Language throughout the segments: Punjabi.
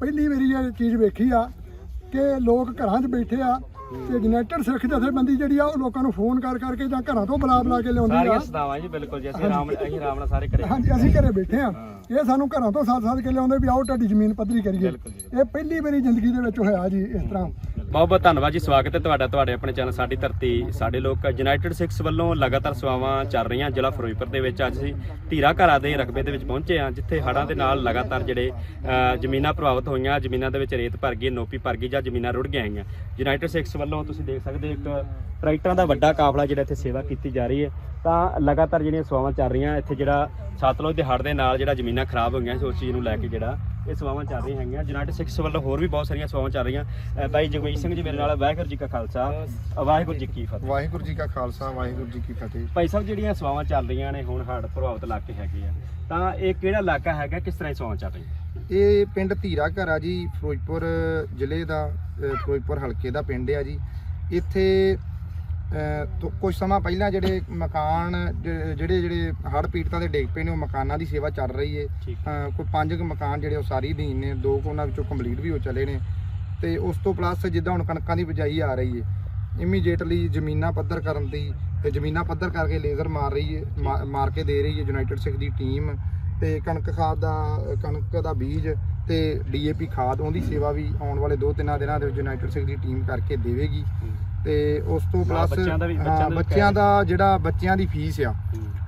ਪਹਿਲੀ ਵਾਰੀ ਇਹ ਚੀਜ਼ ਵੇਖੀ ਆ ਕਿ ਲੋਕ ਘਰਾਂ 'ਚ ਬੈਠੇ ਆ ਤੇ ਯੂਨਾਈਟਿਡ ਸਿੱਖ ਜਥੇਬੰਦੀ ਜਿਹੜੀ ਆ ਉਹ ਲੋਕਾਂ ਨੂੰ ਫੋਨ ਕਰ ਕਰਕੇ ਜਾਂ ਘਰਾਂ ਤੋਂ ਬੁਲਾ ਬੁਲਾ ਕੇ ਲਿਆਉਂਦੀ ਆ। ਸਾਰੀਆਂ ਸਦਾਵਾਂ ਜੀ ਬਿਲਕੁਲ ਜੀ ਅਸੀਂ ਆਰਾਮ ਅਸੀਂ ਆਰਾਮ ਨਾਲ ਸਾਰੇ ਕਰੇ ਹਾਂਜੀ ਅਸੀਂ ਘਰੇ ਬੈਠੇ ਆ। ਇਹ ਸਾਨੂੰ ਘਰਾਂ ਤੋਂ ਸਾਥ ਸਾਥ ਕੇ ਲਿਆਉਂਦੇ ਵੀ ਆਓ ਤੁਹਾਡੀ ਜ਼ਮੀਨ ਪੱਧਰੀ ਕਰੀਏ। ਇਹ ਪਹਿਲੀ ਵਾਰੀ ਜ਼ਿੰਦਗੀ ਦੇ ਵਿੱਚ ਹੋਇਆ ਜੀ ਇਸ ਤਰ੍ਹਾਂ। ਬਹੁਤ ਬਹੁਤ ਧੰਨਵਾਦ ਜੀ, ਸਵਾਗਤ ਹੈ ਤੁਹਾਡਾ, ਤੁਹਾਡੇ ਆਪਣੇ ਚੈਨਲ ਸਾਡੀ ਧਰਤੀ, ਸਾਡੇ ਲੋਕ ਯੂਨਾਈਟਿਡ ਸਿੱਖਸ ਵੱਲੋਂ ਲਗਾਤਾਰ ਸੇਵਾਵਾਂ ਚੱਲ ਰਹੀਆਂ ਜ਼ਿਲ੍ਹਾ ਫਿਰੋਜ਼ਪੁਰ ਦੇ ਵਿੱਚ। ਅੱਜ ਅਸੀਂ ਧੀਰਾ ਘਰਾਂ ਦੇ ਰਕਬੇ ਦੇ ਵਿੱਚ ਪਹੁੰਚੇ ਹਾਂ, ਜਿੱਥੇ ਹੜ੍ਹਾਂ ਦੇ ਨਾਲ ਲਗਾਤਾਰ ਜਿਹੜੇ ਜ਼ਮੀਨਾਂ ਪ੍ਰਭਾਵਿਤ ਹੋਈਆਂ, ਜ਼ਮੀਨਾਂ ਦੇ ਵਿੱਚ ਰੇਤ ਭਰ ਗਈ, ਨੋਪੀ ਭਰ ਗਈ ਜਾਂ ਜ਼ਮੀਨਾਂ ਰੁੜ ਗਈਆਂ ਹੈਗੀਆਂ। ਯੂਨਾਈਟਿਡ ਸਿੱਖਸ ਵੱਲੋਂ ਤੁਸੀਂ ਦੇਖ ਸਕਦੇ ਹੋ, ਇੱਕ ਟਰੈਕਟਰਾਂ ਦਾ ਵੱਡਾ ਕਾਫਲਾ ਜਿਹੜਾ ਇੱਥੇ ਸੇਵਾ ਕੀਤੀ ਜਾ ਰਹੀ ਹੈ। ਤਾਂ ਲਗਾਤਾਰ ਜਿਹੜੀਆਂ ਸੇਵਾਵਾਂ ਚੱਲ ਰਹੀਆਂ, ਇੱਥੇ ਜਿਹੜਾ ਸਤਲੁਜ ਦੇ ਹੜ੍ਹ ਦੇ ਨਾਲ ਜਿਹੜਾ ਜ਼ਮੀਨਾਂ ਖਰਾਬ ਹੋਈਆਂ ਸੀ, ਉਸ ਚੀਜ਼ ਨੂੰ ਲੈ ਕੇ ਜਿਹੜਾ ਇਹ ਸੇਵਾਵਾਂ ਚੱਲ ਰਹੀਆਂ ਹੈਗੀਆਂ। ਯੂਨਾਈਟਿਡ ਸਿੱਖਸ ਵੱਲੋਂ ਹੋਰ ਵੀ ਬਹੁਤ ਸਾਰੀਆਂ ਸੇਵਾਵਾਂ ਚੱਲ ਰਹੀਆਂ। ਅ, ਬਾਈ ਜਗਮੀਤ ਸਿੰਘ ਜੀ ਮੇਰੇ ਨਾਲ ਵਾਹਿਗੁਰੂ ਜੀ ਕਾ ਖਾਲਸਾ। ਵਾਹਿਗੁਰੂ ਜੀ ਕੀ ਫਤਿਹ। ਵਾਹਿਗੁਰੂ ਜੀ ਕਾ ਖਾਲਸਾ ਵਾਹਿਗੁਰੂ ਜੀ ਕੀ ਫਤਿਹ। ਭਾਈ ਸਾਹਿਬ ਜਿਹੜੀਆਂ ਸੇਵਾਵਾਂ ਚੱਲ ਰਹੀਆਂ ਨੇ ਹੁਣ ਹੜ੍ਹ ਪ੍ਰਭਾਵਿਤ ਇਲਾਕੇ ਹੈਗੇ ਆ ਤਾਂ ਇਹ ਕਿਹੜਾ ਇਲਾਕਾ ਹੈਗਾ ਕਿਸ ਤਰ੍ਹਾਂ ਦੀ ਸੇਵਾਵਾਂ ਚੱਲ ਰਹੀਆਂ? ਇਹ ਪਿੰਡ ਧੀਰਾ ਘਰ ਆ ਜੀ ਫਿਰੋਜ਼ਪੁਰ ਜ਼ਿਲ੍ਹੇ ਦਾ ਫਿਰੋਜ਼ਪੁਰ ਹਲਕੇ ਦਾ ਪਿੰਡ ਆ ਜੀ। ਇੱਥੇ ਕੁਝ ਸਮਾਂ ਪਹਿਲਾਂ ਜਿਹੜੇ ਮਕਾਨ ਜਿਹੜੇ ਜਿਹੜੇ ਹੜ੍ਹ ਪੀੜਤਾਂ ਦੇ ਡਿੱਗ ਪਏ ਨੇ ਉਹ ਮਕਾਨਾਂ ਦੀ ਸੇਵਾ ਚੱਲ ਰਹੀ ਏ। ਕੋਈ ਪੰਜ ਕੁ ਮਕਾਨ ਜਿਹੜੇ ਉਹ ਸਾਰੀ ਅਧੀਨ ਨੇ ਦੋ ਕੁ ਉਹਨਾਂ ਵਿੱਚੋਂ ਕੰਪਲੀਟ ਵੀ ਹੋ ਚਲੇ ਨੇ। ਤੇ ਉਸ ਤੋਂ ਪਲੱਸ ਜਿੱਦਾਂ ਹੁਣ ਕਣਕਾਂ ਦੀ ਬਿਜਾਈ ਆ ਰਹੀ ਏ ਇਮੀਡੀਏਟਲੀ ਜ਼ਮੀਨਾਂ ਪੱਧਰ ਕਰਨ ਦੀ ਤੇ ਜ਼ਮੀਨਾਂ ਪੱਧਰ ਕਰਕੇ ਲੇਜ਼ਰ ਮਾਰ ਰਹੀ ਏ ਮਾਰ ਕੇ ਦੇ ਰਹੀ ਏ ਯੂਨਾਈਟਿਡ ਸਿੱਖ ਦੀ ਟੀਮ ਤੇ ਕਣਕ ਖਾਦ ਦਾ ਕਣਕ ਦਾ ਬੀਜ ਤੇ ਡੀਏਪੀ ਖਾਦ ਉਹਦੀ ਸੇਵਾ ਵੀ ਆਉਣ ਵਾਲੇ 2-3 ਦਿਨਾਂ ਦੇ ਵਿੱਚ ਯੂਨਾਈਟਿਡ ਸਿੱਖ ਦੀ ਟੀਮ ਕਰਕੇ ਦੇਵੇਗੀ। ਤੇ ਉਸ ਤੋਂ ਨਾਲ ਪਲੱਸ ਬੱਚਿਆਂ ਦਾ ਵੀ- ਬੱਚਿਆਂ ਹਾਂ ਦਾ ਵੀ ਬੱਚਿਆਂ ਦਾ ਜਿਹੜਾ ਬੱਚਿਆਂ ਦੀ ਫੀਸ ਆ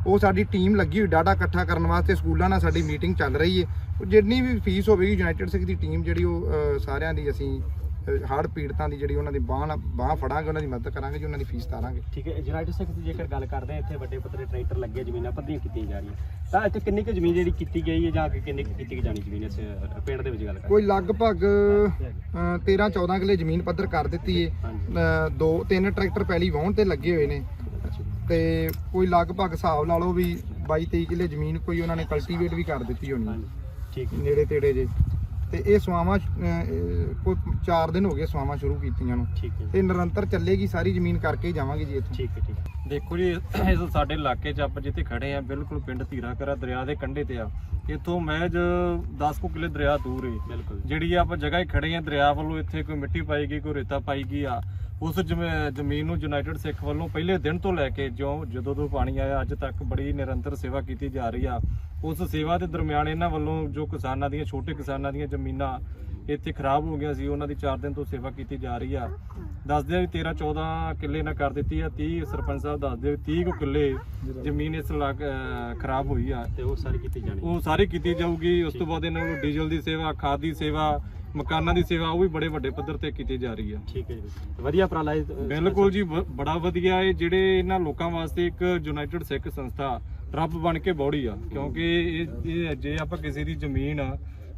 ਉਹ ਸਾਡੀ ਟੀਮ ਲੱਗੀ ਹੋਈ ਡਾਟਾ ਇਕੱਠਾ ਕਰਨ ਵਾਸਤੇ ਸਕੂਲਾਂ ਨਾਲ ਸਾਡੀ ਮੀਟਿੰਗ ਚੱਲ ਰਹੀ ਹੈ ਉਹ ਜਿੰਨੀ ਵੀ ਫੀਸ ਹੋਵੇਗੀ ਯੂਨਾਈਟਿਡ ਸਿੱਖ ਦੀ ਟੀਮ ਜਿਹੜੀ ਉਹ ਸਾਰਿਆਂ ਦੀ ਅਸੀਂ ਹੜ੍ਹ ਪੀੜਤਾਂ ਦੀ ਜਿਹੜੀ ਉਹਨਾਂ ਦੀ ਬਾਹ ਬਾਹ ਫੜਾਂਗੇ ਉਹਨਾਂ ਦੀ ਮਦਦ ਕਰਾਂਗੇ ਜੀ ਉਹਨਾਂ ਦੀ ਫੀਸ ਤਾਰਾਂਗੇ। ਠੀਕ ਹੈ ਯੂਨਾਈਟਿਡ ਸਿੱਖ ਦੀ ਜੇਕਰ ਗੱਲ ਕਰਦੇ ਹਾਂ ਇੱਥੇ ਵੱਡੇ ਪੱਧਰੇ ਟਰੈਕਟਰ ਲੱਗੇ ਜ਼ਮੀਨਾਂ ਪੱਧਰੀਆਂ ਕੀਤੀਆਂ ਜਾ ਰਹੀਆਂ। ਤਾਂ ਇੱਥੇ ਕਿੰਨੀ ਕੁ ਜ਼ਮੀਨ ਜਿਹੜੀ ਕੀਤੀ ਗਈ ਹੈ ਜਾਂ ਕਿ ਕਿੰਨੀ ਕੁ ਕੀਤੀ ਜਾਣੀ ਜ਼ਮੀਨ ਇਸ ਪਿੰਡ ਦੇ ਵਿੱਚ ਗੱਲ ਕਰਦੇ ਕੋਈ ਲਗਭਗ 13 14 ਕਿਲੇ ਜ਼ਮੀਨ ਪੱਧਰ ਕਰ ਦਿੱਤੀ ਏ ਦੋ ਤਿੰਨ ਟਰੈਕਟਰ ਪਹਿਲੀ ਵਾਹਣ ਤੇ ਲੱਗੇ ਹੋਏ ਨੇ। ਤੇ ਕੋਈ ਲਗਭਗ ਹਿਸਾਬ ਲਾ ਲਓ ਵੀ 22 23 ਕਿਲੇ ਜ਼ਮੀਨ ਕੋਈ ਉਹਨਾਂ ਨੇ ਕਲਟੀਵੇਟ ਵੀ ਕਰ ਦਿੱਤੀ ਹੋਣੀ। ਠੀਕ ਨੇੜੇ ਤੇੜੇ ਜੇ। ਤੇ ਇਹ ਸਵਾਵਾਂ ਕੋਈ 4 ਦਿਨ ਹੋ ਗਏ ਸਵਾਵਾਂ ਸ਼ੁਰੂ ਕੀਤੀਆਂ ਨੂੰ। ਠੀਕ ਹੈ ਤੇ ਨਿਰੰਤਰ ਚੱਲੇਗੀ ਸਾਰੀ ਜ਼ਮੀਨ ਕਰਕੇ ਹੀ ਜਾਵਾਂਗੇ ਜੀ ਇੱਥੋਂ। ਠੀਕ ਹੈ ਠੀਕ ਦੇਖੋ ਜੀ ਇਸ ਸਾਡੇ ਇਲਾਕੇ 'ਚ ਆਪਾਂ ਜਿੱਥੇ ਖੜੇ ਆ ਬਿਲਕੁਲ ਪਿੰਡ ਧੀਰਾਕਰਾ ਦਰਿਆ ਦੇ ਕੰਢੇ ਤੇ ਆ। ਇੱਥੋਂ ਮਹਿਜ 10 ਕੁ ਕਿਲੇ ਦਰਿਆ ਦੂਰ ਏ। ਬਿਲਕੁਲ। ਜਿਹੜੀ ਆਪਾਂ ਜਗ੍ਹਾ 'ਤੇ ਖੜੇ ਆ ਦਰਿਆ ਵੱਲੋਂ ਇੱਥੇ ਕੋਈ ਮਿੱਟੀ ਪਾਈ ਗਈ ਕੋਈ ਰੇਤਾ ਪਾਈ ਗਈ ਆ ਉਸ ਜ਼ਮੀ- ਜ਼ਮੀਨ ਨੂੰ ਯੂਨਾਈਟਿਡ ਸਿੱਖ ਵੱਲੋਂ ਪਹਿਲੇ ਦਿਨ ਤੋਂ ਲੈ ਕੇ ਜਿਉਂ ਜਦੋਂ ਤੋਂ ਪਾਣੀ ਆਇਆ ਅੱਜ ਤੱਕ ਬੜੀ ਨਿਰੰਤਰ ਸੇਵਾ ਕੀਤੀ ਜਾ ਰਹੀ ਆ। ਉਸ ਸੇਵਾ ਦੇ ਦਰਮਿਆਨ ਇਹਨਾਂ ਵੱਲੋਂ ਜੋ ਕਿਸਾਨਾਂ ਦੀਆਂ ਛੋਟੇ ਕਿਸਾਨਾਂ ਦੀਆਂ ਜ਼ਮੀਨਾਂ ਇੱਥੇ ਖਰਾਬ ਹੋ ਗਿਆ ਸੀ ਉਹਨਾਂ ਦੀ 4 ਦਿਨ ਤੋਂ ਸੇਵਾ ਕੀਤੀ ਜਾ ਰਹੀ ਆ। ਦੱਸਦੇ ਆ ਵੀ 13 14 ਕਿੱਲੇ ਨਾਲ ਕਰ ਦਿੱਤੀ ਆ 30 ਸਰਪੰਚ ਸਾਹਿਬ ਦੱਸਦੇ ਆ ਵੀ 30 ਕੁ ਕਿੱਲੇ ਜ਼ਮੀਨ ਇਸ ਅਹ, ਖਰਾਬ ਹੋਈ ਆ। ਤੇ ਉਹ ਸਾਰੀ ਕੀਤੀ ਜਾਣੀ। ਉਹ ਸਾਰੀ ਕੀਤੀ ਜਾਊਗੀ ਉਸ ਤੋਂ ਬਾਅਦ ਇਹਨਾਂ ਨੂੰ ਡੀਜ਼ਲ ਦੀ ਸੇਵਾ ਖਾਦ ਦੀ ਸੇਵਾ ਮਕਾਨਾਂ ਦੀ ਸੇਵਾ ਉਹ ਵੀ ਬੜੇ ਵੱਡੇ ਪੱਧਰ ਤੇ ਕੀਤੀ ਜਾ ਰਹੀ ਆ। ਠੀਕ ਹੈ ਜੀ। ਵਧੀਆ ਉਪਰਾਲਾ ਬਿਲਕੁਲ ਜੀ ਬੜਾ ਵਧੀਆ ਹੈ ਜਿਹੜੇ ਇਹਨਾਂ ਲੋਕਾਂ ਵਾਸਤੇ ਇੱਕ ਯੂਨਾਈਟਿਡ ਸਿੱਖ ਸੰਸਥਾ ਰੱਬ ਬਣ ਕੇ ਬੌੜੀ ਆ। ਕਿਉਂਕਿ ਇਹ ਇਹ ਜੇ ਆਪਾਂ ਕਿਸੇ ਦੀ ਜ਼ਮੀਨ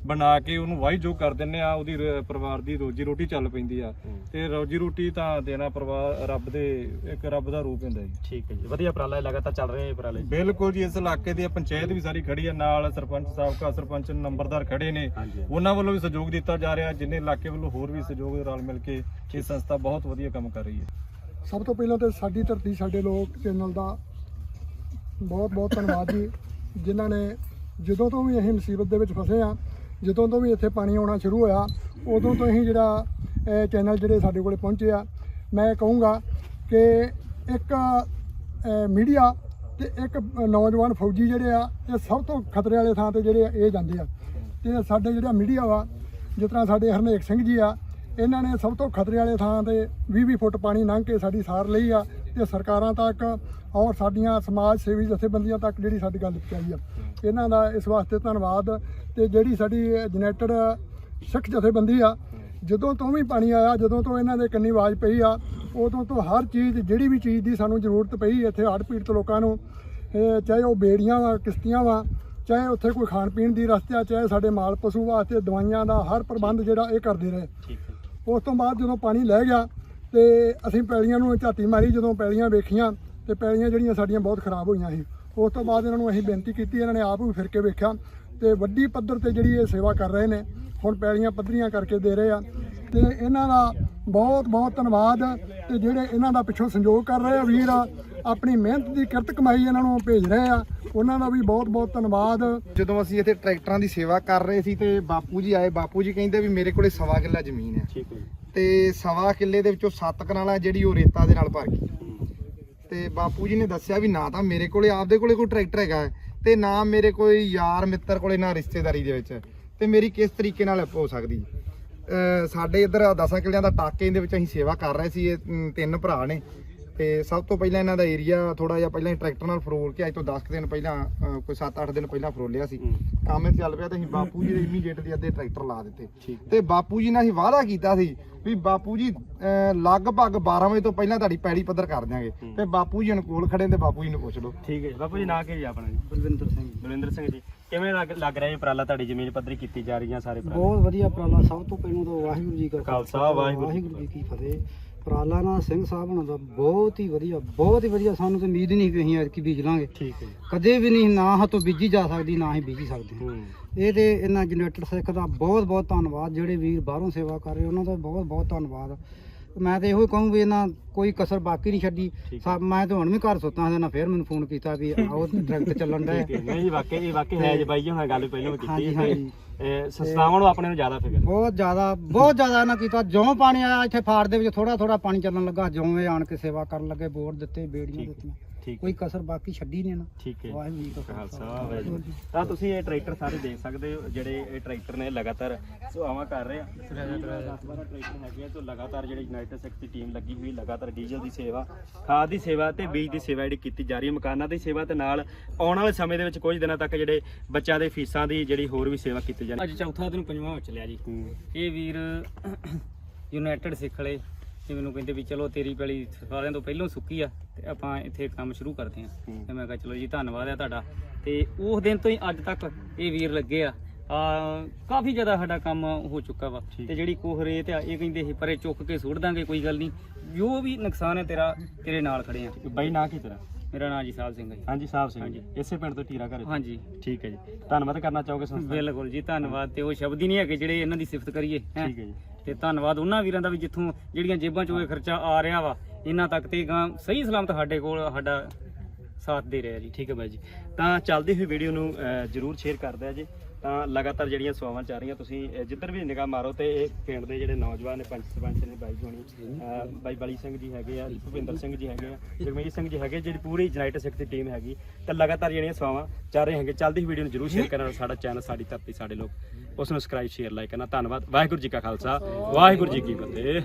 ਬਣਾ ਕੇ ਉਹਨੂੰ ਵਾਹੀ ਜੋ ਕਰ ਦਿੰਨੇ ਆ ਉਹਦੀ ਰ- ਪਰਿਵਾਰ ਦੀ ਰੋਜੀ ਰੋਟੀ ਚੱਲ ਪੈਂਦੀ ਆ। ਤੇ ਰੋਜੀ ਰੋਟੀ ਤਾਂ ਦੇਣਾ ਪਰਿਵਾਰ ਰੱਬ ਦੇ ਇੱਕ ਰੱਬ ਦਾ ਰੂਪ ਹੁੰਦਾ ਜੀ। ਠੀਕ ਹੈ ਜੀ। ਵਧੀਆ ਉਪਰਾਲਾ ਹੈ ਲਗਾਤਾਰ ਚੱਲ ਰਹੇ ਉਪਰਾਲੇ ਬਿਲਕੁਲ ਜੀ ਇਸ ਇਲਾਕੇ ਦੀ ਪੰਚਾਇਤ ਵੀ ਸਾਰੀ ਖੜੀ ਆ ਨਾਲ ਸਰਪੰਚ ਸਾਬਕਾ ਸਰਪੰਚ ਨੰਬਰਦਾਰ ਖੜੇ ਨੇ। ਹਾਂਜੀ। ਉਹਨਾਂ ਵੱਲੋਂ ਵੀ ਸਹਿਯੋਗ ਦਿੱਤਾ ਜਾ ਰਿਹਾ ਜਿੰਨੇ ਇਲਾਕੇ ਵੱਲੋਂ ਹੋਰ ਵੀ ਸਹਿਯੋਗ ਰਲ ਮਿਲ ਕੇ ਇਹ ਸੰਸਥਾ ਬਹੁਤ ਵਧੀਆ ਕੰਮ ਕਰ ਰਹੀ ਹੈ। ਸਭ ਤੋਂ ਪਹਿਲਾਂ ਤੇ ਸਾਡੀ ਧਰਤੀ ਸਾਡੇ ਲੋਕ ਚੈਨਲ ਦਾ ਬਹੁਤ ਬਹੁਤ ਧੰਨਵਾਦ ਜੀ ਜਿਨ੍ਹਾਂ ਨੇ ਜਦੋਂ ਤੋਂ ਵੀ ਅਸੀਂ ਮੁਸੀਬਤ ਦੇ ਵਿੱਚ ਫਸੇ ਆ ਜਦੋਂ ਤੋਂ ਵੀ ਇੱਥੇ ਪਾਣੀ ਆਉਣਾ ਸ਼ੁਰੂ ਹੋਇਆ, ਉਦੋਂ ਤੋਂ ਹੀ ਜਿਹੜਾ ਚੈਨਲ ਜਿਹੜੇ ਸਾਡੇ ਕੋਲੇ ਪਹੁੰਚੇ ਆ। ਮੈਂ ਕਹੂੰਗਾ ਕਿ ਇੱਕ ਮੀਡੀਆ ਤੇ ਇੱਕ ਨੌਜਵਾਨ ਫੌਜੀ ਜਿਹੜੇ ਆ, ਇਹ ਸਭ ਤੋਂ ਖਤਰੇ ਵਾਲੇ ਥਾਂ ਤੇ ਜਿਹੜੇ ਆ, ਇਹ ਜਾਂਦੇ ਆ। ਤੇ ਸਾਡੇ ਜਿਹੜਾ ਮੀਡੀਆ ਵਾ, ਜਿਸ ਤਰ੍ਹਾਂ ਸਾਡੇ ਹਰਨੇਕ ਸਿੰਘ ਜੀ ਆ, ਇਹਨਾਂ ਨੇ ਸਭ ਤੋਂ ਖਤਰੇ ਵਾਲੇ ਥਾਂ ਤੇ 20-20 ਫੁੱਟ ਪਾਣੀ ਲੰਘ ਕੇ ਸਾਡੀ ਸਾਰ ਲਈ ਆ। ਤੇ ਸਰਕਾਰਾਂ ਤੱਕ ਔਰ ਸਾਡੀਆਂ ਸਮਾਜ ਸੇਵੀ ਜਥੇਬੰਦੀਆਂ ਤੱਕ ਜਿਹੜੀ ਸਾਡੀ ਗੱਲ ਪਹੁੰਚਾਈ ਆ। ਇਹਨਾਂ ਦਾ ਇਸ ਵਾਸਤੇ ਧੰਨਵਾਦ ਤੇ ਜਿਹੜੀ ਸਾਡੀ ਯੂਨਾਈਟਿਡ ਸਿੱਖ ਜਥੇਬੰਦੀ ਆ ਜਦੋਂ ਤੋਂ ਵੀ ਪਾਣੀ ਆਇਆ ਜਦੋਂ ਤੋਂ ਇਹਨਾਂ ਦੇ ਕੰਨੀ ਆਵਾਜ਼ ਪਈ ਆ ਉਦੋਂ ਤੋਂ ਹਰ ਚੀਜ਼ ਜਿਹੜੀ ਵੀ ਚੀਜ਼ ਦੀ ਸਾਨੂੰ ਜ਼ਰੂਰਤ ਪਈ ਇੱਥੇ ਹੜ੍ਹ ਪੀੜਤ ਲੋਕਾਂ ਨੂੰ ਇਹ ਚਾਹੇ ਉਹ ਬੇੜੀਆਂ ਵਾ ਕਿਸ਼ਤੀਆਂ ਵਾ ਚਾਹੇ ਉੱਥੇ ਕੋਈ ਖਾਣ ਪੀਣ ਦੀ ਰਸਤੇ ਚਾਹੇ ਸਾਡੇ ਮਾਲ ਪਸ਼ੂ ਵਾਸਤੇ ਦਵਾਈਆਂ ਦਾ ਹਰ ਪ੍ਰਬੰਧ ਜਿਹੜਾ ਇਹ ਕਰਦੇ ਰਹੇ। ਉਸ ਤੋਂ ਬਾਅਦ ਜਦੋਂ ਪਾਣੀ ਲੈ ਗਿਆ ਤੇ ਅਸੀਂ ਪੈਲੀਆਂ ਨੂੰ ਝਾਤੀ ਮਾਰੀ ਜਦੋਂ ਪੈਲੀਆਂ ਵੇਖੀਆਂ ਤੇ ਪੈਲੀਆਂ ਜਿਹੜੀਆਂ ਸਾਡੀਆਂ ਬਹੁਤ ਖਰਾਬ ਹੋਈਆਂ ਸੀ। ਉਸ ਤੋਂ ਬਾਅਦ ਇਹਨਾਂ ਨੂੰ ਅਸੀਂ ਬੇਨਤੀ ਕੀਤੀ ਇਹਨਾਂ ਨੇ ਆਪ ਵੀ ਫਿਰ ਕੇ ਵੇਖਿਆ ਤੇ ਵੱਡੀ ਪੱਧਰ ਤੇ ਜਿਹੜੀ ਇਹ ਸੇਵਾ ਕਰ ਰਹੇ ਨੇ ਹੁਣ ਪੈਲੀਆਂ ਪੱਧਰੀਆਂ ਕਰਕੇ ਦੇ ਰਹੇ ਆ। ਤੇ ਇਹਨਾਂ ਦਾ ਬਹੁਤ ਬਹੁਤ ਧੰਨਵਾਦ ਤੇ ਜਿਹੜੇ ਇਹਨਾਂ ਦਾ ਪਿੱਛੋਂ ਸੰਯੋਗ ਕਰ ਰਹੇ ਆ ਵੀਰ ਆਪਣੀ ਮਿਹਨਤ ਦੀ ਕਿਰਤ ਕਮਾਈ ਇਹਨਾਂ ਨੂੰ ਭੇਜ ਰਹੇ ਆ ਉਹਨਾਂ ਦਾ ਵੀ ਬਹੁਤ ਬਹੁਤ ਧੰਨਵਾਦ। ਜਦੋਂ ਅਸੀਂ ਇੱਥੇ ਟਰੈਕਟਰਾਂ ਦੀ ਸੇਵਾ ਕਰ ਰਹੇ ਸੀ ਤੇ ਬਾਪੂ ਜੀ ਆਏ ਬਾਪੂ ਜੀ ਕਹਿੰਦੇ ਵੀ ਮੇਰੇ ਕੋਲੇ ਸਵਾ ਕਿੱਲਾ ਜ਼ਮੀਨ ਹੈ। ਠੀਕ ਹੈ ਜੀ। ਤੇ ਸਵਾ ਕਿੱਲੇ ਦੇ ਵਿੱਚੋਂ 7 ਕਨਾਲਾਂ ਜਿਹੜੀ ਉਹ ਰੇਤਾ ਦੇ ਨਾਲ ਭਰ ਗਈ ਤੇ ਬਾਪੂ ਜੀ ਨੇ ਦੱਸਿਆ ਵੀ ਨਾ ਤਾਂ ਮੇਰੇ ਕੋਲੇ ਆਪਦੇ ਕੋਲੇ ਕੋਈ ਟਰੈਕਟਰ ਹੈਗਾ ਹੈ, ਤੇ ਨਾ ਮੇਰੇ ਕੋਈ ਯਾਰ ਮਿੱਤਰ ਕੋਲੇ ਨਾ ਰਿਸ਼ਤੇਦਾਰੀ ਦੇ ਵਿੱਚ। ਤੇ ਮੇਰੀ ਕਿਸ ਤਰੀਕੇ ਨਾਲ ਹੋ ਸਕਦੀ? ਸਾਡੇ ਇੱਧਰ 10 ਕਿੱਲਿਆਂ ਦਾ ਟਾਕੇ ਦੇ ਵਿੱਚ ਅਸੀਂ ਸੇਵਾ ਕਰ ਰਹੇ ਸੀ ਇਹ ਤਿੰਨ ਭਰਾ ਨੇ। ਤੇ ਸਭ ਤੋਂ ਪਹਿਲਾਂ ਇਹਨਾਂ ਦਾ ਏਰੀਆ ਥੋੜਾ ਜਿਹਾ ਪਹਿਲਾਂ ਟਰੈਕਟਰ ਨਾਲ ਫਰੋਲ ਕੇ ਅੱਜ ਤੋਂ 10 ਕੁ ਦਿਨ ਪਹਿਲਾਂ ਕੋਈ 7-8 ਦਿਨ ਪਹਿਲਾਂ ਫਰੋਲਿਆ ਸੀ। ਕੰਮ ਇਹ ਚੱਲ ਪਿਆ ਤੇ ਅਸੀਂ ਬਾਪੂ ਜੀ ਦੇ ਇਮੀਡੀਏਟਲੀ ਅੱਧੇ ਟਰੈਕਟਰ ਲਾ ਦਿੱਤੇ। ਤੇ ਬਾਪੂ ਜੀ ਨਾਲ ਅਸੀਂ ਵਾਅਦਾ ਕੀਤਾ ਸੀ ਵੀ ਬਾਪੂ ਜੀ ਲਗਭਗ 12 ਵਜੇ ਤੋਂ ਪਹਿਲਾਂ ਤੁਹਾਡੀ ਪੈੜੀ ਪੱਧਰ ਕਰ ਦਿਆਂਗੇ। ਤੇ ਬਾਪੂ ਜੀ ਅਨੁਕੂਲ ਖੜੇ ਨੇ ਤੇ ਬਾਪੂ ਜੀ ਨੂੰ ਪੁੱਛ ਲਓ। ਠੀਕ ਹੈ ਜੀ। ਬਾਪੂ ਜੀ ਨਾਂ ਕੀ ਜੀ ਆਪਣਾ ਜੀ? ਬਲਵਿੰਦਰ ਸਿੰਘ ਬਲਵਿੰਦਰ ਸਿੰਘ ਜੀ। ਕਿਵੇਂ ਲੱਗ ਲੱਗ ਰਿਹਾ ਜੀ ਉਪਰਾਲਾ ਤੁਹਾਡੀ ਜ਼ਮੀਨ ਪੱਧਰੀ ਕੀਤੀ ਜਾ ਰਹੀਆਂ ਸਾਰੇ ਉਪਰਾਲੇ? ਬਹੁਤ ਵਧੀਆ ਉਪਰਾਲਾ। ਸਭ ਤੋਂ ਪਹਿਲਾਂ ਤਾਂ ਵਾਹਿਗੁਰੂ ਜੀ ਕਾ ਖਾਲਸਾ, ਵਾਹਿਗੁਰੂ ਜੀ ਕੀ ਫਤਿਹ। ਉਪਰਾਲਾ ਨਾਲ ਸਿੰਘ ਸਾਹਿਬ ਹੋਣਾ ਦਾ ਬਹੁਤ ਹੀ ਵਧੀਆ ਬਹੁਤ ਹੀ ਵਧੀਆ। ਸਾਨੂੰ ਤਾਂ ਉਮੀਦ ਨਹੀਂ ਕਿ ਅਸੀਂ ਐਤਕੀ ਬੀਜ ਲਾਂਗੇ। ਠੀਕ ਹੈ ਕਦੇ ਵੀ ਨਹੀਂ ਨਾ ਹੱਥੋਂ ਬੀਜੀ ਜਾ ਸਕਦੀ ਨਾ ਹੀ ਬੀਜੀ ਸਕਦੇ। ਹਾਂ। ਹੂੰ ਇਹ ਤੇ ਇਹਨਾਂ ਜਨਰੇਟਰ ਸਿੱਖ ਦਾ ਬਹੁਤ ਬਹੁਤ ਧੰਨਵਾਦ। ਜਿਹੜੇ ਵੀਰ ਬਾਹਰੋਂ ਸੇਵਾ ਕਰ ਰਹੇ ਉਹਨਾਂ ਦਾ ਬਹੁਤ ਬਹੁਤ ਧੰਨਵਾਦ। ਮੈਂ ਤੇ ਇਹੋ ਹੀ ਕਹੂੰ ਵੀ ਇਹਨਾਂ ਕੋਈ ਕਸਰ ਬਾਕੀ ਨਹੀਂ ਛੱਡੀ। ਮੈਂ ਤਾਂ ਹੁਣ ਵੀ ਘਰ ਸੁੱਤਾ ਹਾਂ ਨਾ ਫੇਰ ਮੈਨੂੰ ਫੋਨ ਕੀਤਾ ਵੀ ਆਓ ਟਰੈਕਟਰ ਚੱਲਣ ਦਾ ਹੈ। ਨਹੀਂ ਜੀ ਵਾਕਈ ਇਹ ਵਾਕਈ ਹੈ ਜੀ ਬਾਈ ਜੀ ਹੁਣ ਗੱਲ ਪਹਿਲਾਂ ਵੀ ਕੀਤੀ ਹਾਂਜੀ, ਤੇ ਹਾਂਜੀ। ਇਹ ਸੰਸਥਾਵਾਂ ਨੂੰ ਆਪਣੇ ਨੂੰ ਜ਼ਿਆਦਾ ਫਿਕਰ ਹੈ। ਬਹੁਤ ਜ਼ਿਆਦਾ ਬਹੁਤ ਜ਼ਿਆਦਾ ਇਹਨਾਂ ਕੀਤਾ। ਜਿਉਂ ਪਾਣੀ ਆਇਆ ਇੱਥੇ ਫਾੜ ਦੇ ਵਿੱਚ ਥੋੜਾ ਥੋੜਾ ਪਾਣੀ ਚੱਲਣ ਲੱਗਾ। ਜਿਉਂ ਇਹ ਆਣ ਕੇ ਸੇਵਾ ਕਰਨ ਲੱਗੇ ਬੋਰ ਦਿੱਤੇ ਬੇੜੀਆਂ ਦਿੱਤੀਆਂ। ਠੀਕ ਕੋਈ ਕਸਰ ਬਾਕੀ ਛੱਡੀ ਨਹੀਂ ਨਾ। ਠੀਕ ਹੈ। ਵਾਹਿਗੁਰੂ ਜੀ ਕਾ ਖਾਲਸਾ ਵਾਹਿਗੁਰੂ ਤਾਂ ਤੁਸੀਂ ਇਹ ਟਰੈਕਟਰ ਸਾਰੇ ਦੇਖ ਸਕਦੇ ਹੋ ਜਿਹੜੇ ਇਹ ਟਰੈਕਟਰ ਨੇ ਲਗਾਤਾਰ ਸੁਆਵਾਂ ਕਰ ਰਹੇ ਆ। ਟਰੈਕਟਰ ਹੈਗੇ ਆ ਤੋਂ ਲਗਾਤਾਰ ਜਿਹੜੀ ਯੂਨਾਈਟਿਡ ਸਿੱਖ ਦੀ ਟੀਮ ਲੱਗੀ ਹੋਈ ਲਗਾਤਾਰ ਡੀਜ਼ਲ ਦੀ ਸੇਵਾ ਖਾਦ ਦੀ ਸੇਵਾ ਤੇ ਬੀਜ ਦੀ ਸੇਵਾ ਜਿਹੜੀ ਕੀਤੀ ਜਾ ਰਹੀ ਹੈ ਮਕਾਨਾਂ ਦੀ ਸੇਵਾ ਤੇ ਨਾਲ ਆਉਣ ਵਾਲੇ ਸਮੇਂ ਦੇ ਵਿੱਚ ਕੁਝ ਦਿਨਾਂ ਤੱਕ ਜਿਹੜੇ ਬੱਚਿਆਂ ਦੇ ਫੀਸਾਂ ਦੀ ਜਿਹੜੀ ਹੋਰ ਵੀ ਸੇਵਾ ਕੀਤੀ ਜਾਣੀ। ਅੱਜ ਚੌਥਾ ਦਿਨ ਪੰਜਵਾਂ ਹੋ ਚੱਲਿਆ ਜੀ। ਇਹ ਵੀਰ ਯੂਨਾਈਟਿਡ ਸਿੱਖ ਵਾਲੇ ਤੇ ਮੈਨੂੰ ਕਹਿੰਦੇ ਵੀ ਚਲੋ ਤੇਰੀ ਪੈਲੀ ਸਾਰਿਆਂ ਤੋਂ ਪਹਿਲਾਂ ਸੁੱਕੀ ਆ ਤੇ ਆਪਾਂ ਇੱਥੇ ਕੰਮ ਸ਼ੁਰੂ ਕਰਦੇ ਆਂ। ਤੇ ਮੈਂ ਕਿਹਾ ਚਲੋ ਜੀ ਧੰਨਵਾਦ ਆ ਤੁਹਾਡਾ। ਤੇ ਉਸ ਦਿਨ ਤੋਂ ਹੀ ਅੱਜ ਤੱਕ ਇਹ ਵੀਰ ਲੱਗੇ ਆ। ਆ ਕਾਫੀ ਜ਼ਿਆਦਾ ਸਾਡਾ ਕੰਮ ਹੋ ਚੁੱਕਾ ਵਾ। ਤੇ ਜਿਹੜੀ ਕੋਹ ਰੇਤ ਆ ਇਹ ਕਹਿੰਦੇ ਸੀ ਪਰੇ ਚੁੱਕ ਕੇ ਸੁੱਟ ਦਾਂਗੇ ਕੋਈ ਗੱਲ ਨਹੀਂ। ਜੋ ਵੀ ਨੁਕਸਾਨ ਹੈ ਤੇਰਾ ਤੇਰੇ ਨਾਲ ਖੜੇ ਆ। ਬਾਈ ਨਾਂ ਕੀ ਤੇਰਾ? ਮੇਰਾ ਨਾਮ ਜੀ ਸਾਹਿਬ ਸਿੰਘ ਹੈ। ਹਾਂਜੀ ਸਾਹਿਬ ਸਿੰਘ। ਜੀ ਇਸੇ ਪਿੰਡ ਤੋਂ ਟੀਰਾ ਘਰ ਹਾਂਜੀ। ਠੀਕ ਹੈ ਜੀ। ਧੰਨਵਾਦ ਕਰਨਾ ਚਾਹੋਗੇ ਸੰਸਥਾ? ਬਿਲਕੁਲ ਜੀ ਧੰਨਵਾਦ। ਤੇ ਉਹ ਸ਼ਬਦ ਹੀ ਨਹੀਂ ਹੈਗੇ ਜਿਹੜੇ ਇਹਨਾਂ ਦੀ ਸਿਫਤ ਕਰੀਏ। ਠੀਕ ਹੈ ਜੀ। ਤੇ ਧੰਨਵਾਦ ਉਹਨਾਂ ਵੀਰਾਂ ਦਾ ਵੀ ਜਿੱਥੋਂ ਜਿਹੜੀਆਂ ਜੇਬਾਂ ਚੋਂ ਇਹ ਖਰਚਾ ਆ ਰਿਹਾ ਵਾ ਇਹਨਾਂ ਤੱਕ ਤੇ ਗਾਂ ਸਹੀ ਸਲਾਮਤ ਸਾਡੇ ਕੋਲ ਸਾਡਾ ਸਾਥ ਦੇ ਰਿਹਾ ਜੀ। ਠੀਕ ਹੈ ਬਾਈ ਜੀ। ਤਾਂ ਚੱਲਦੀ ਹੋਈ ਵੀਡੀਓ ਨੂੰ ਅਹ, ਜਰੂਰ ਸ਼ੇਅਰ ਕਰਦਾ ਜੀ। ਤਾਂ ਲਗਾਤਾਰ ਜਿਹੜੀਆਂ ਸੇਵਾਵਾਂ ਚੱਲ ਰਹੀਆਂ ਤੁਸੀਂ ਜਿੱਧਰ ਵੀ ਨਿਗਾਹ ਮਾਰੋ ਤੇ ਇਹ ਪਿੰਡ ਦੇ ਜਿਹੜੇ ਨੌਜਵਾਨ ਨੇ ਪੰਚ ਸਰਪੰਚ ਨੇ ਬਾਈ ਹੋਣੀ ਅਹ, ਬਾਈ ਬਲੀ ਸਿੰਘ ਜੀ ਹੈਗੇ ਆ ਭੁਪਿੰਦਰ ਸਿੰਘ ਜੀ ਹੈਗੇ ਆ ਜਗਮੀਤ ਸਿੰਘ ਜੀ ਹੈਗੇ ਜਿਹੜੀ ਪੂਰੀ ਯੂਨਾਈਟਿਡ ਸਿੱਖ ਦੀ ਟੀਮ ਹੈਗੀ ਤਾਂ ਲਗਾਤਾਰ ਜਿਹੜੀਆਂ ਸੇਵਾਵਾਂ ਚੱਲ ਰਹੀਆਂ ਹੈਗੇ ਚੱਲਦੀ ਹੋਈ ਵੀਡੀਓ ਨੂੰ ਜਰੂਰ ਸ਼ੇਅਰ ਕਰਨਾ ਸਾਡਾ ਚੈਨਲ ਸਾਡੀ ਧਰਤੀ ਸਾਡੇ ਲੋਕ ਉਸ ਨੂੰ ਸਬਸਕ੍ਰਾਈਬ ਸ਼ੇਅਰ ਲਾਈਕ ਕਰਨਾ। ਧੰਨਵਾਦ। ਵਾਹਿਗੁਰੂ ਜੀ ਕਾ ਖਾਲਸਾ। ਵਾਹਿਗੁਰੂ ਜੀ ਕੀ ਫਤਿਹ।